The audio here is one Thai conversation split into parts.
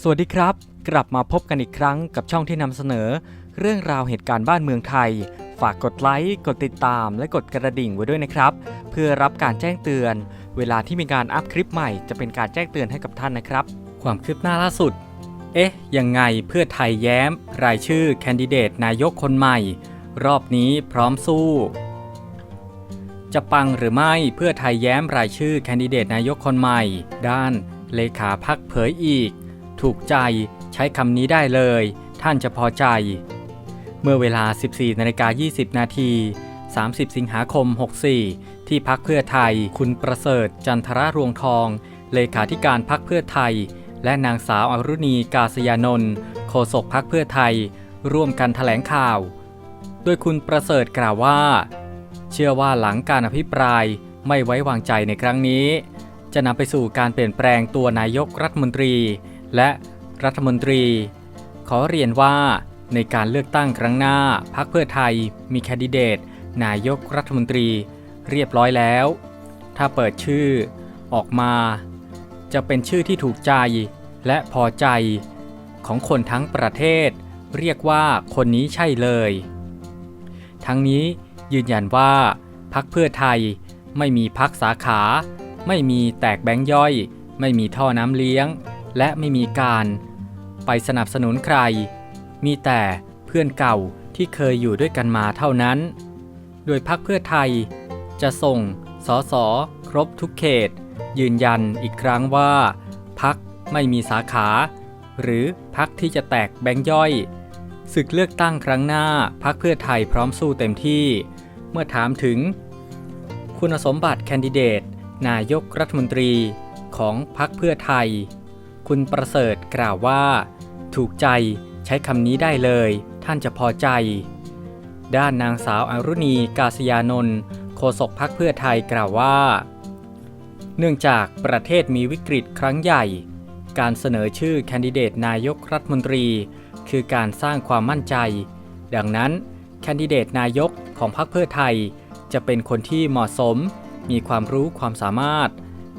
สวัสดีครับ กลับมาพบกันอีกครั้งกับช่องที่นำเสนอ เรื่องราวเหตุการณ์บ้านเมืองไทย ฝากกดไลค์กดติดตาม และกดกระดิ่งไว้ด้วยนะครับ เพื่อรับการแจ้งเตือน เวลาที่มีการอัพคลิปใหม่จะเป็นการแจ้งเตือนให้กับท่านนะครับ ความคืบหน้าล่าสุด เอ๊ะ ยังไงเพื่อไทยแย้ม รายชื่อแคนดิเดตนายกคนใหม่ รอบนี้พร้อมสู้ จะปังหรือไม่เพื่อไทยแย้มรายชื่อแคนดิเดตนายกคนใหม่ ด้านเลขาพักเผยอีก ถูกใจ ใช้คำนี้ได้เลย ท่านจะพอใจ เมื่อเวลา 14นาฬิกา20 นาที 30 สิงหาคม 64 ที่พักเพื่อไทย คุณประเสริฐจันทรรวงทอง เลขาธิการพักเพื่อไทย และนางสาวอรุณีกาศยานนท์โฆษกพักเพื่อไทย ร่วมกันแถลงข่าว โดยคุณประเสริฐกล่าวว่า เชื่อว่าหลังการอภิปรายไม่ไว้วางใจในครั้งนี้ จะนำไปสู่การเปลี่ยนแปลงตัวนายกรัฐมนตรี และรัฐมนตรี ขอเรียนว่าในการเลือกตั้งครั้งหน้าพรรคเพื่อไทยมีแคนดิเดต นายกรัฐมนตรีเรียบร้อยแล้ว ถ้าเปิดชื่อออกมา จะเป็นชื่อที่ถูกใจและพอใจ ของคนทั้งประเทศ เรียกว่าคนนี้ใช่เลย ทั้งนี้ยืนยันว่าพักเพื่อไทยไม่มีพักสาขา ไม่มีแตกแบงค์ย่อย ไม่มีท่อน้ำเลี้ยง และไม่มีการไปสนับสนุนใคร มีแต่เพื่อนเก่าที่เคยอยู่ด้วยกันมาเท่านั้น โดยพักเพื่อไทยจะส่งสอสอครบทุกเขต ยืนยันอีกครั้งว่าพักไม่มีสาขา หรือพักที่จะแตกแบงย่อยศึกเลือกตั้งครั้งหน้าพักเพื่อไทยพร้อมสู้เต็มที่ เมื่อถามถึง คุณสมบัติแคนดิเดต นายกรัฐมนตรีของพักเพื่อไทย คุณประเสริฐกล่าวว่า ถูกใจใช้คำนี้ได้เลย ท่านจะพอใจ ด้านนางสาวอรุณีกาศยานนท์โฆษกพักเพื่อไทยกล่าวว่า เนื่องจากประเทศมีวิกฤตครั้งใหญ่ การเสนอชื่อแคนดิเดตนายกรัฐมนตรี คือการสร้างความมั่นใจ ดังนั้นแคนดิเดตนายกของพรรคเพื่อไทย จะเป็นคนที่เหมาะสม มีความรู้ความสามารถ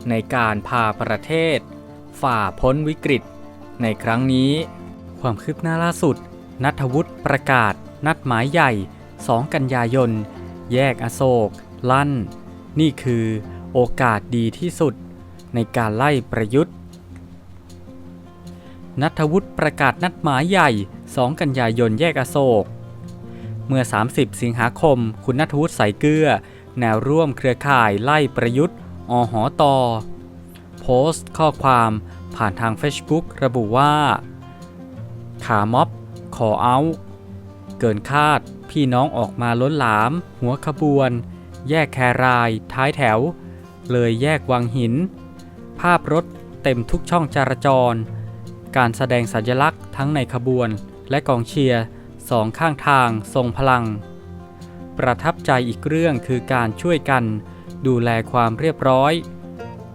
ในการพาประเทศ ฝ่าพ้นวิกฤต ในครั้งนี้ ความคืบหน้าล่าสุด นัทวุฒิประกาศ นัดหมายใหญ่ 2 กันยายน แยกอโศก ลั่น นี่คือโอกาสดีที่สุด ในการไล่ประยุทธ์ นัทวุฒิประกาศนัดหมายใหญ่ 2 กันยายนแยกอโศก เมื่อ 30 สิงหาคม คุณนัทวุฒิใส่เกลือ แนวร่วมเครือข่ายไล่ประยุทธ์อหอตอ โพสต์ข้อความผ่านทาง Facebook ระบุว่า ขาม็อบขอเอา เกินคาดพี่น้องออกมาล้นหลาม หัวขบวน แยกแคราย ท้ายแถว เลยแยกวังหิน ภาพรถเต็มทุกช่องจราจร การแสดงสัญลักษณ์ทั้งในขบวนและกองเชียร์สองข้างทางทรงพลัง ประทับใจอีกเรื่องคือการช่วยกัน ดูแลความเรียบร้อย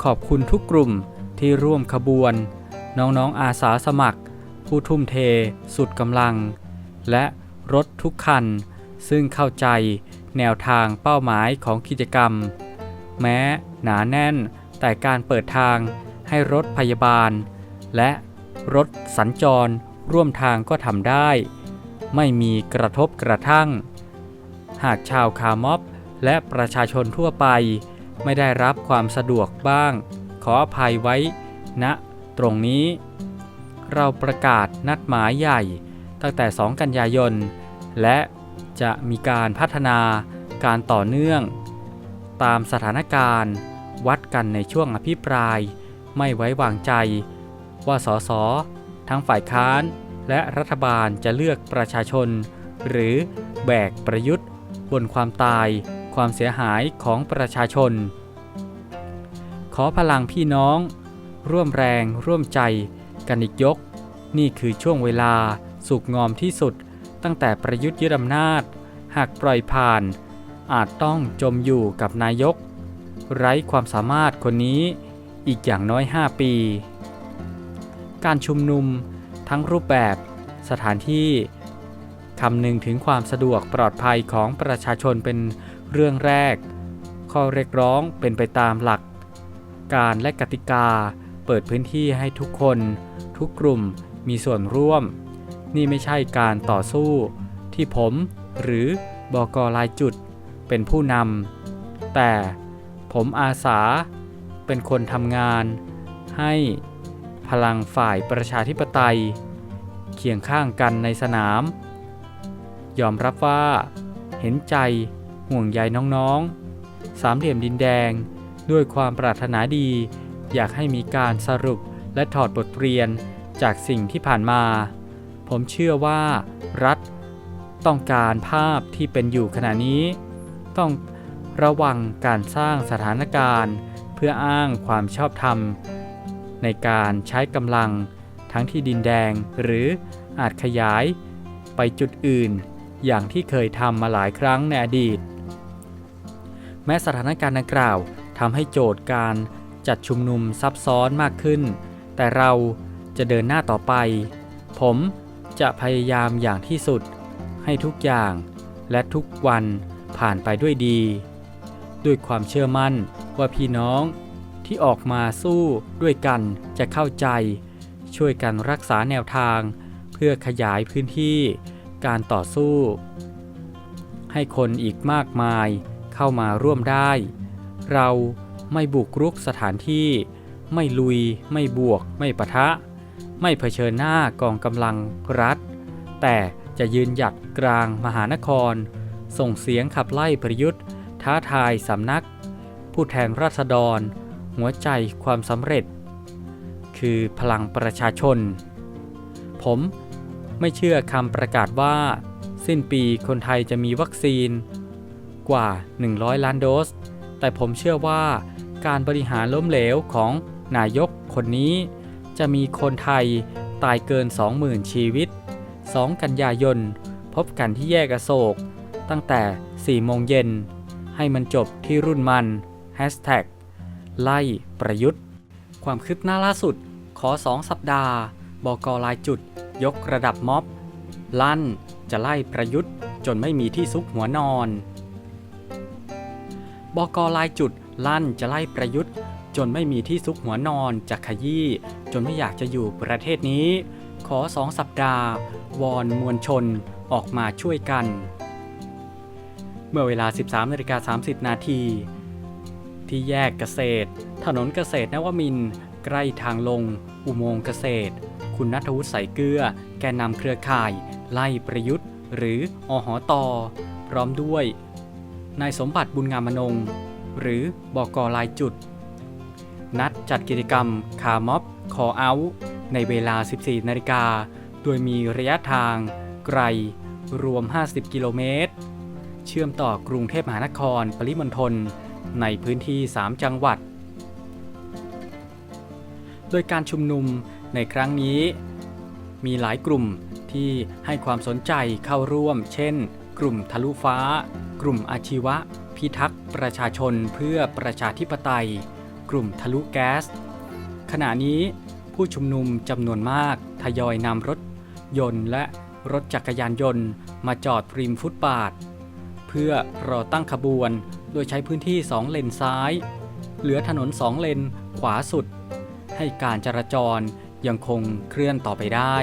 ขอบคุณทุกกลุ่มที่ร่วมขบวน น้องๆอาสาสมัคร ผู้ทุ่มเท สุดกำลัง และรถทุกคัน ซึ่งเข้าใจแนวทางเป้าหมายของกิจกรรม แม้หนาแน่นแต่การเปิดทางให้รถพยาบาล และรถสัญจรร่วมทางก็ทำได้ ไม่มีกระทบกระทั่ง หากชาวคาร์ม็อบและประชาชนทั่วไป ไม่ได้รับความสะดวกบ้าง ขออภัยไว้ณนะตรงนี้ เราประกาศนัดหมายใหญ่ตั้งแต่ 2 กันยายน และจะมีการพัฒนาการต่อเนื่อง ตามสถานการณ์ วัดกันในช่วงอภิปราย ไม่ไว้วางใจ ว่าสสทั้งฝ่ายค้านและรัฐบาลจะเลือกประชาชน หรือแบกประยุทธ์ บนความตาย ความเสียหายของประชาชน ขอพลังพี่น้อง ร่วมแรงร่วมใจกันอีกยก นี่คือช่วงเวลาสุกงอมที่สุด ตั้งแต่ประยุทธ์ยึดอำนาจ หากปล่อยผ่าน อาจต้องจมอยู่กับนายก ไร้ความสามารถคนนี้อีกอย่างน้อย 5 ปี การชุมนุมทั้งรูปแบบสถานที่คำนึงถึงความสะดวกปลอดภัยของประชาชนเป็น เรื่องแรก ข้อเรียกร้องเป็นไปตามหลัก การและกติกาเปิดพื้นที่ให้ทุกคน ทุกกลุ่มมีส่วนร่วม นี่ไม่ใช่การต่อสู้ ที่ผมหรือบอกลายจุดเป็นผู้นำแต่ผมอาสาเป็นคนทำงาน ให้พลังฝ่ายประชาธิปไตย เคียงข้างกันในสนาม ยอมรับว่าเห็นใจ ห่วงใยน้องๆ สามเหลี่ยมดินแดง ด้วยความปรารถนาดี อยากให้มีการสรุปและถอดบทเรียนจากสิ่งที่ผ่านมา ผมเชื่อว่ารัฐ ต้องการภาพที่เป็นอยู่ขณะนี้ ต้องระวังการสร้างสถานการณ์ เพื่ออ้างความชอบธรรม ในการใช้กำลังทั้งที่ดินแดงหรืออาจขยายไปจุดอื่น อย่างที่เคยทำมาหลายครั้งในอดีต แม้สถานการณ์ดังกล่าวทำให้โจทย์การจัดชุมนุมซับซ้อนมากขึ้น แต่เราจะเดินหน้าต่อไป ผมจะพยายามอย่างที่สุด ให้ทุกอย่างและทุกวันผ่านไปด้วยดี ด้วยความเชื่อมั่นว่าพี่น้องที่ออกมาสู้ด้วยกันจะเข้าใจ ช่วยกันรักษาแนวทาง เพื่อขยายพื้นที่การต่อสู้ ให้คนอีกมากมาย เข้ามาร่วมได้ เราไม่บุกรุกสถานที่ ไม่ลุย ไม่บวก ไม่ปะทะ ไม่เผชิญหน้ากองกำลังรัฐ แต่จะยืนหยัดกลางมหานคร ส่งเสียงขับไล่ประยุทธ์ ท้าทายสำนัก ผู้แทนราษฎร หัวใจความสำเร็จ คือพลังประชาชน ผมไม่เชื่อคำประกาศว่า สิ้นปีคนไทยจะมีวัคซีน กว่า 100 ล้านโดส แต่ผมเชื่อว่าการบริหารล้มเหลวของนายกคนนี้ จะมีคนไทยตายเกิน 20,000 ชีวิต 2 กันยายน พบกันที่แยกอโศก ตั้งแต่ 4 โมงเย็น ให้มันจบที่รุ่นมัน Hashtag ไล่ประยุทธ์ ความคืบหน้าล่าสุด ขอ 2 สัปดาห์บอกลายจุด ยกระดับม็อบ ลั่นจะไล่ประยุทธ์จนไม่มีที่ซุกหัวนอน บอกลายจุดลั่นจะไล่ประยุทธ์ จนไม่มีที่ซุกหัวนอนจะขยี้ จนไม่อยากจะอยู่ประเทศนี้ ขอสองสัปดาห์ วอนมวลชนออกมาช่วยกัน เมื่อเวลา 13นาฬิกา30 นาที ที่แยกเกษตร ถนนเกษตรนวมินใกล้ทางลง อุโมงค์เกษตร คุณนัทวุฒิใสเกลือ แกนนำเครือข่าย ไล่ประยุทธ์ หรืออหอตอพร้อมด้วย นายสมบัติบุญงามมนง หรือบอกลายจุด นัดจัดกิจกรรมคาร์ม็อบคอเอาท์ในเวลา 14 นาฬิกา โดยมีระยะทางไกล รวม 50 กิโลเมตร เชื่อมต่อกรุงเทพมหานคร ปริมณฑล ในพื้นที่ 3 จังหวัด โดยการชุมนุมในครั้งนี้ มีหลายกลุ่มที่ให้ความสนใจเข้าร่วม เช่น กลุ่มทะลุฟ้า กลุ่มอาชีวะ พิทักษ์ประชาชนเพื่อประชาธิปไตย กลุ่มทะลุแก๊ส ขณะนี้ผู้ชุมนุมจำนวนมากทยอยนำรถยนต์และรถจักรยานยนต์มาจอดริมฟุตบาท เพื่อรอตั้งขบวนโดยใช้พื้นที่ 2 เลนซ้าย เหลือถนน 2 เลนขวาสุด ให้การจราจรยังคงเคลื่อนต่อไปได้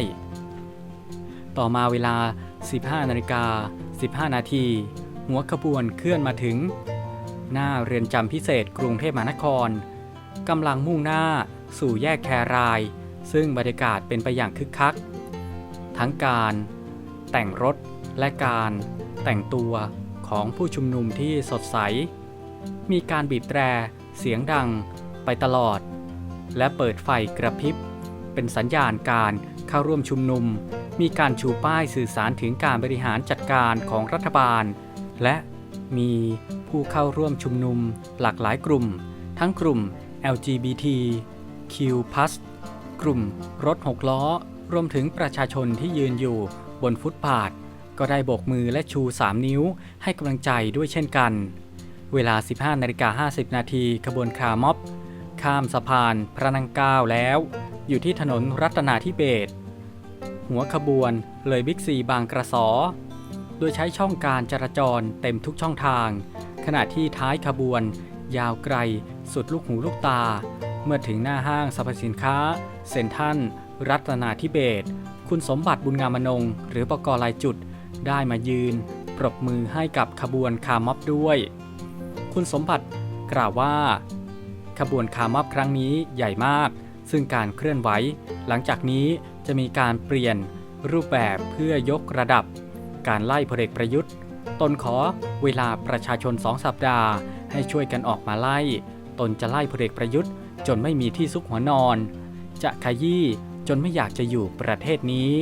ต่อมาเวลา 15นาฬิกา15 นาที หัวขบวนเคลื่อนมาถึง หน้าเรือนจำพิเศษกรุงเทพมหานครกำลังมุ่งหน้าสู่แยกแคราย ซึ่งบรรยากาศเป็นไปอย่างคึกคัก ทั้งการ แต่งรถและการแต่งตัวของผู้ชุมนุมที่สดใส มีการบีบแตรเสียงดังไปตลอด และเปิดไฟกระพริบ เป็นสัญญาณการเข้าร่วมชุมนุม มีการชูป้ายสื่อสารถึงการบริหารจัดการของรัฐบาล และมีผู้เข้าร่วมชุมนุมหลากหลายกลุ่ม ทั้งกลุ่ม LGBT Q+ กลุ่มรถหกล้อ รวมถึงประชาชนที่ยืนอยู่บนฟุตบาท ก็ได้โบกมือและชู 3 นิ้วให้กำลังใจด้วยเช่นกัน เวลา 15นาฬิกา50 นาทีขบวนคาร์ม็อบ ข้ามสะพานพระนังเก้าแล้ว อยู่ที่ถนนรัตนาธิเบศหัวขบวนเลยบิ๊กซีบางกระสอ โดยใช้ช่องการจราจรเต็มทุกช่องทาง ขณะที่ท้ายขบวน ยาวไกล สุดลูกหูลูกตา เมื่อถึงหน้าห้างสรรพสินค้า เซ็นทรัลรัตนาธิเบศคุณสมบัติบุญงามอนง หรือประกรลายจุด ได้มายืน ปรบมือให้กับขบวนคาร์ม็อบด้วย คุณสมบัติกล่าวว่า ขบวนคาร์ม็อบครั้งนี้ใหญ่มาก ซึ่งการเคลื่อนไหว หลังจากนี้จะมีการเปลี่ยนรูปแบบเพื่อยกระดับ การไล่พลเอกประยุทธ์ ตนขอเวลาประชาชนสองสัปดาห์ ให้ช่วยกันออกมาไล่ ตนจะไล่พลเอกประยุทธ์ จนไม่มีที่ซุกหัวนอน จะขยี้จนไม่อยากจะอยู่ประเทศนี้